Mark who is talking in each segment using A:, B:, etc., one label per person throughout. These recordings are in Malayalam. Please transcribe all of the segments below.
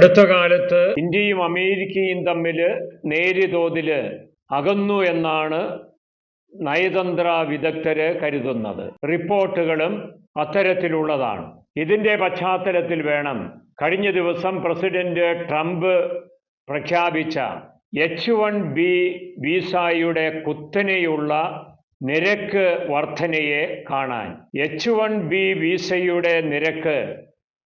A: അടുത്ത കാലത്ത് ഇന്ത്യയും അമേരിക്കയും തമ്മിൽ നേരിയ തോതിൽ അകന്നു എന്നാണ് നയതന്ത്ര വിദഗ്ധര് കരുതുന്നത്. റിപ്പോർട്ടുകളും അത്തരത്തിലുള്ളതാണ്. ഇതിന്റെ പശ്ചാത്തലത്തിൽ വേണം കഴിഞ്ഞ ദിവസം പ്രസിഡന്റ് ട്രംപ് പ്രഖ്യാപിച്ച എച്ച് വൺ ബി വിസയുടെ കുത്തനെയുള്ള നിരക്ക് വർധനയെ കാണാൻ. എച്ച് വൺ ബി വിസയുടെ നിരക്ക്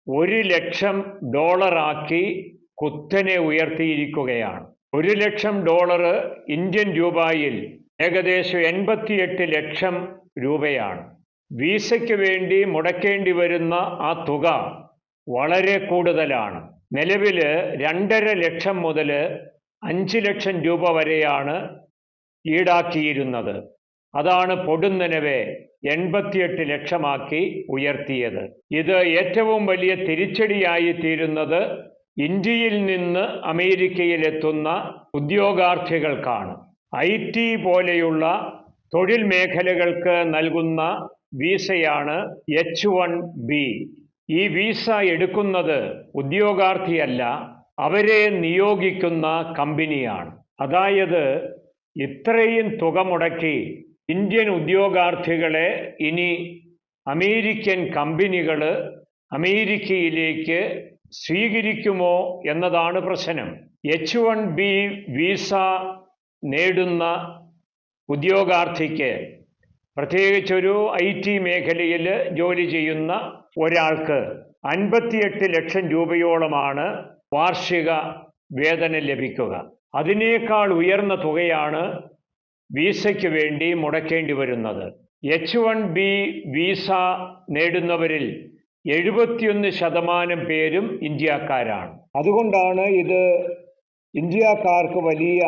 A: ഒരു ലക്ഷം ഡോളറാക്കി കുത്തനെ ഉയർത്തിയിരിക്കുകയാണ്. ഒരു ലക്ഷം ഡോളർ ഇന്ത്യൻ രൂപയിൽ ഏകദേശം എൺപത്തിയെട്ട് ലക്ഷം രൂപയാണ്. വിസയ്ക്ക് വേണ്ടി മുടക്കേണ്ടി വരുന്ന ആ തുക വളരെ കൂടുതലാണ്. നിലവിൽ രണ്ടര ലക്ഷം മുതൽ അഞ്ച് ലക്ഷം രൂപ വരെയാണ് ഈടാക്കിയിരുന്നത്. അതാണ് പൊടുന്നനവെ എൺപത്തിയെട്ട് ലക്ഷമാക്കി ഉയർത്തിയത്. ഇത് ഏറ്റവും വലിയ തിരിച്ചടിയായി തീരുന്നത് ഇന്ത്യയിൽ നിന്ന് അമേരിക്കയിലെത്തുന്ന ഉദ്യോഗാർത്ഥികൾക്കാണ്. ഐ ടി പോലെയുള്ള തൊഴിൽ മേഖലകൾക്ക് നൽകുന്ന വീസയാണ് എച്ച് വൺ ബി. ഈ വീസ എടുക്കുന്നത് ഉദ്യോഗാർത്ഥിയല്ല അവരെ നിയോഗിക്കുന്ന കമ്പനിയാണ്. അതായത് ഇത്രയും തുക മുടക്കി ഇന്ത്യൻ ഉദ്യോഗാർത്ഥികളെ ഇനി അമേരിക്കൻ കമ്പനികൾ അമേരിക്കയിലേക്ക് സ്വീകരിക്കുമോ എന്നതാണ് പ്രശ്നം. എച്ച് വൺ ബി വിസ നേടുന്ന ഉദ്യോഗാർത്ഥിക്ക് പ്രത്യേകിച്ചൊരു ഐ ടി മേഖലയിൽ ജോലി ചെയ്യുന്ന ഒരാൾക്ക് അൻപത്തിയെട്ട് ലക്ഷം രൂപയോളമാണ് വാർഷിക വേതനം ലഭിക്കുക. അതിനേക്കാൾ ഉയർന്ന തുകയാണ് വീസയ്ക്ക് വേണ്ടി മുടക്കേണ്ടി വരുന്നത്. എച്ച് വൺ ബി വിസ നേടുന്നവരിൽ എഴുപത്തിയൊന്ന് ശതമാനം പേരും ഇന്ത്യക്കാരാണ്. അതുകൊണ്ടാണ് ഇത് ഇന്ത്യക്കാർക്ക് വലിയ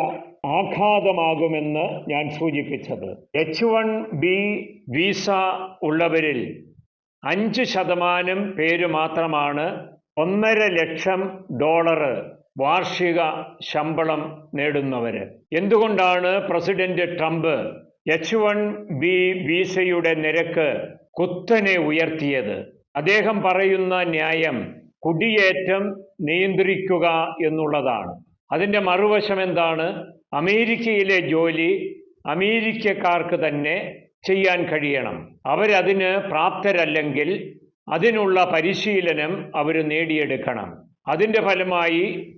A: ആഘാതമാകുമെന്ന് ഞാൻ സൂചിപ്പിച്ചത്. എച്ച് വൺ ബി വിസ ഉള്ളവരിൽ അഞ്ച് ശതമാനം പേര് മാത്രമാണ് ഒന്നര ലക്ഷം ഡോളർ വാർഷിക ശമ്പളം നേടുന്നവർ എന്തുകൊണ്ടാണ് president Trump H one B വിസയുടെ നിരക്ക് കുത്തനെ ഉയർത്തിയത്? അദ്ദേഹം പറയുന്ന ന്യായം കുടിയേറ്റം നിയന്ത്രിക്കുക എന്നുള്ളതാണ്. അതിന്റെ മറുവശം എന്താണ്? അമേരിക്കയിലെ ജോലി അമേരിക്കക്കാർക്ക് തന്നെ ചെയ്യാൻ കഴിയണം. അവരതിന് പ്രാപ്തരല്ലെങ്കിൽ അതിനുള്ള പരിശീലനം അവർ നേടിയെടുക്കണം. അതിന്റെ ഫലമായി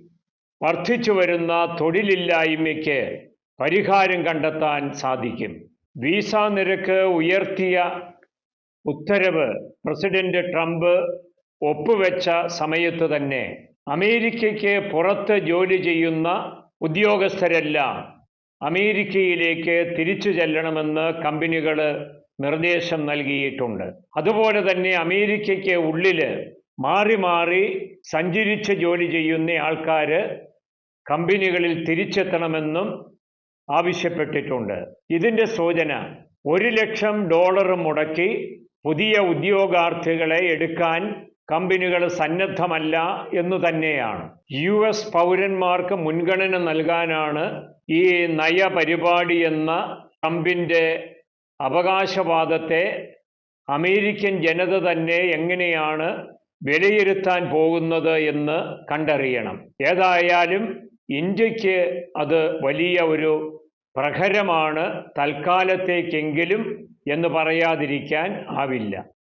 A: വർദ്ധിച്ചു വരുന്ന തൊഴിലില്ലായ്മയ്ക്ക് പരിഹാരം കണ്ടെത്താൻ സാധിക്കും. വിസ നിരക്ക് ഉയർത്തിയ ഉത്തരവ് പ്രസിഡന്റ് ട്രംപ് ഒപ്പുവെച്ച സമയത്ത് തന്നെ. അമേരിക്കയ്ക്ക് പുറത്ത് ജോലി ചെയ്യുന്ന ഉദ്യോഗസ്ഥരെല്ലാം അമേരിക്കയിലേക്ക് തിരിച്ചു ചെല്ലണമെന്ന് കമ്പനികൾ നിർദ്ദേശം നൽകിയിട്ടുണ്ട്. അതുപോലെ തന്നെ അമേരിക്കയ്ക്ക് ഉള്ളിൽ മാറി മാറി സഞ്ചരിച്ച് ജോലി ചെയ്യുന്ന ആൾക്കാർ കമ്പനികളിൽ തിരിച്ചെത്തണമെന്നും ആവശ്യപ്പെട്ടിട്ടുണ്ട്. ഇതിന്റെ സൂചന ഒരു ലക്ഷം ഡോളർ മുടക്കി പുതിയ ഉദ്യോഗാർത്ഥികളെ എടുക്കാൻ കമ്പനികൾ സന്നദ്ധമല്ല എന്നു തന്നെയാണ്. യു എസ് പൗരന്മാർക്ക് മുൻഗണന നൽകാനാണ് ഈ നയപരിപാടി എന്ന ട്രംപിന്റെ അവകാശവാദത്തെ അമേരിക്കൻ ജനത തന്നെ എങ്ങനെയാണ് വിലയിരുത്താൻ പോകുന്നത് എന്ന് കണ്ടറിയണം. ഏതായാലും ഇന്ത്യയ്ക്ക് അത് വലിയ ഒരു പ്രഹരമാണ് തൽക്കാലത്തേക്കെങ്കിലും എന്ന് പറയാതിരിക്കാൻ ആവില്ല.